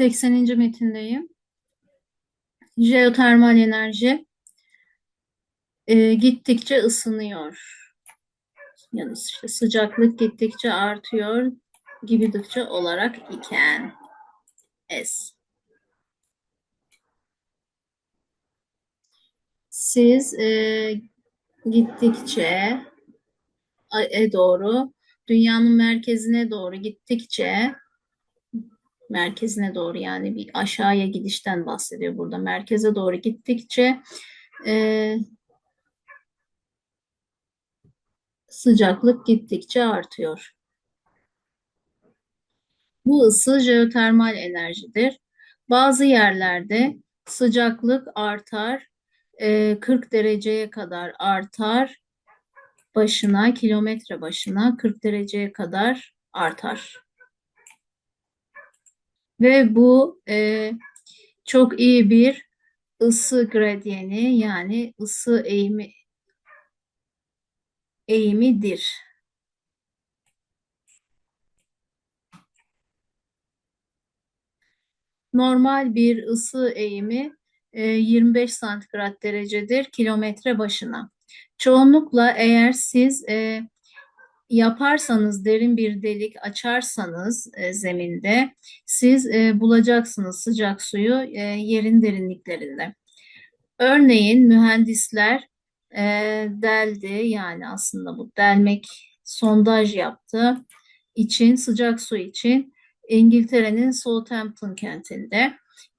80. metindeyim. Jeotermal enerji e, gittikçe ısınıyor. Yani işte sıcaklık gittikçe artıyor gibidikçe olarak iken S. Siz e, gittikçe e doğru dünyanın merkezine doğru gittikçe merkezine doğru yani bir aşağıya gidişten bahsediyor burada. Merkeze doğru gittikçe e, sıcaklık gittikçe artıyor. Bu ısı jeotermal enerjidir. Bazı yerlerde sıcaklık artar, 40 e, dereceye kadar artar, başına, kilometre başına 40 dereceye kadar artar. Ve bu e, çok iyi bir ısı gradyeni yani ısı eğimi eğimidir. Normal bir ısı eğimi 25 e, santigrat derecedir kilometre başına. Çoğunlukla eğer siz e, yaparsanız derin bir delik açarsanız e, zeminde siz e, bulacaksınız sıcak suyu e, yerin derinliklerinde. Örneğin mühendisler e, deldi yani aslında bu delmek sondaj yaptı için sıcak su için İngiltere'nin Southampton kentinde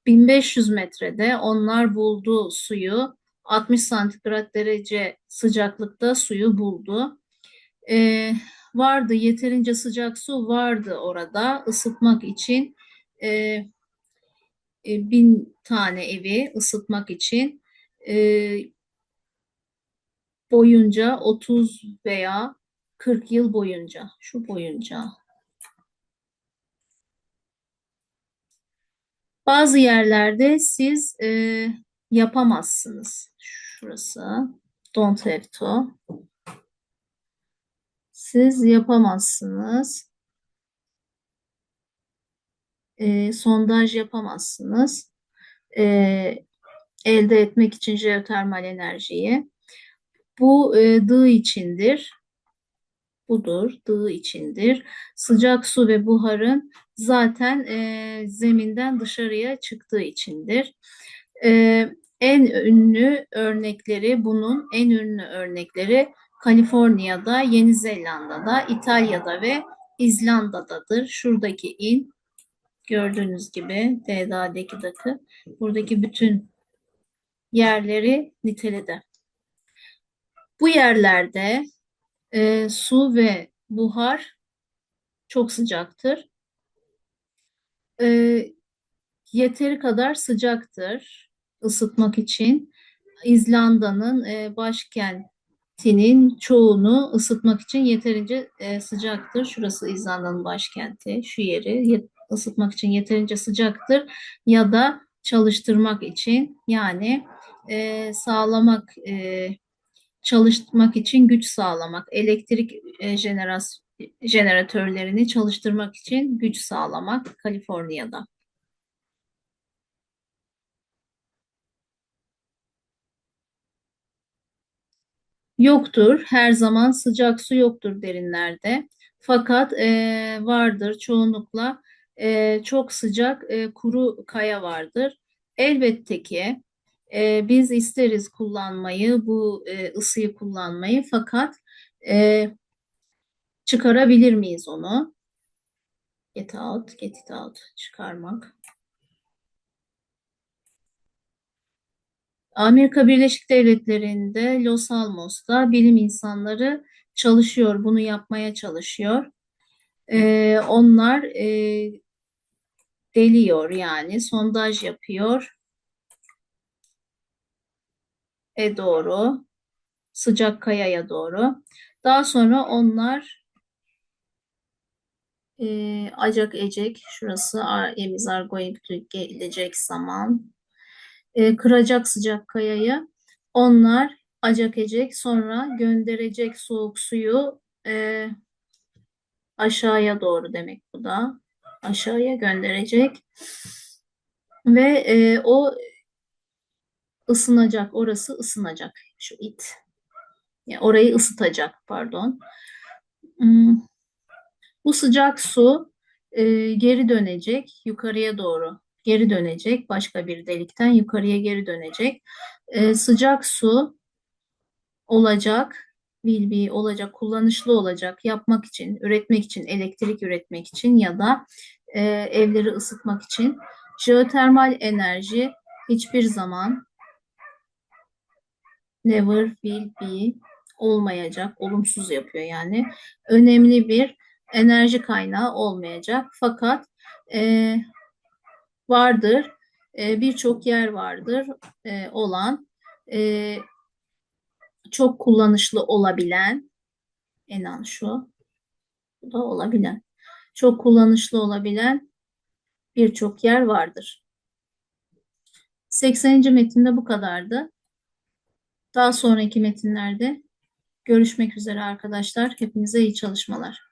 1500 metrede onlar buldu suyu 60 santigrat derece sıcaklıkta suyu buldu. Ee, vardı yeterince sıcak su vardı orada ısıtmak için e, e, bin tane evi ısıtmak için e, boyunca 30 veya 40 yıl boyunca şu boyunca bazı yerlerde siz e, yapamazsınız. Şurası don't have to. Siz yapamazsınız. E, sondaj yapamazsınız. E, elde etmek için jeotermal enerjiyi. Bu e, dığ içindir. Budur, dığ içindir. Sıcak su ve buharın zaten e, zeminden dışarıya çıktığı içindir. E, en ünlü örnekleri bunun en ünlü örnekleri Kaliforniya'da, Yeni Zelanda'da, İtalya'da ve İzlanda'dadır. Şuradaki in gördüğünüz gibi DDA'daki dakı buradaki bütün yerleri niteledi. Bu yerlerde e, su ve buhar çok sıcaktır. E, yeteri kadar sıcaktır ısıtmak için. İzlanda'nın e, başkentinin çoğunu ısıtmak için yeterince e, sıcaktır. Şurası İzlanda'nın başkenti, şu yeri ısıtmak için yeterince sıcaktır ya da çalıştırmak için yani e, sağlamak e, çalıştırmak için güç sağlamak, elektrik e, jeneras jeneratörlerini çalıştırmak için güç sağlamak Kaliforniya'da. Yoktur, her zaman sıcak su yoktur derinlerde. Fakat e, vardır çoğunlukla e, çok sıcak e, kuru kaya vardır. Elbette ki e, biz isteriz kullanmayı, bu e, ısıyı kullanmayı fakat e, çıkarabilir miyiz onu? Get out, get it out, çıkarmak. Amerika Birleşik Devletleri'nde Los Almos'ta bilim insanları çalışıyor, bunu yapmaya çalışıyor. Ee, onlar e, deliyor yani sondaj yapıyor e doğru, sıcak kayaya doğru. Daha sonra onlar e, acak ecek, şurası is are to gelecek zaman e, kıracak sıcak kayayı. Onlar acak ecek sonra gönderecek soğuk suyu e, aşağıya doğru demek bu da. Aşağıya gönderecek. ve e, o ısınacak, orası ısınacak. Şu it. Yani orayı ısıtacak, pardon. Hmm, Bu sıcak su e, geri dönecek, yukarıya doğru geri dönecek, başka bir delikten yukarıya geri dönecek. E, sıcak su olacak, will be olacak, kullanışlı olacak, yapmak için, üretmek için, elektrik üretmek için ya da e, evleri ısıtmak için. Jeotermal enerji hiçbir zaman never will be olmayacak, olumsuz yapıyor yani. Önemli bir enerji kaynağı olmayacak. Fakat e, vardır, e, birçok yer vardır e, olan, e, çok kullanışlı olabilen, enan şu, bu da olabilen, çok kullanışlı olabilen birçok yer vardır. 80. metinde bu kadardı. Daha sonraki metinlerde görüşmek üzere arkadaşlar. Hepinize iyi çalışmalar.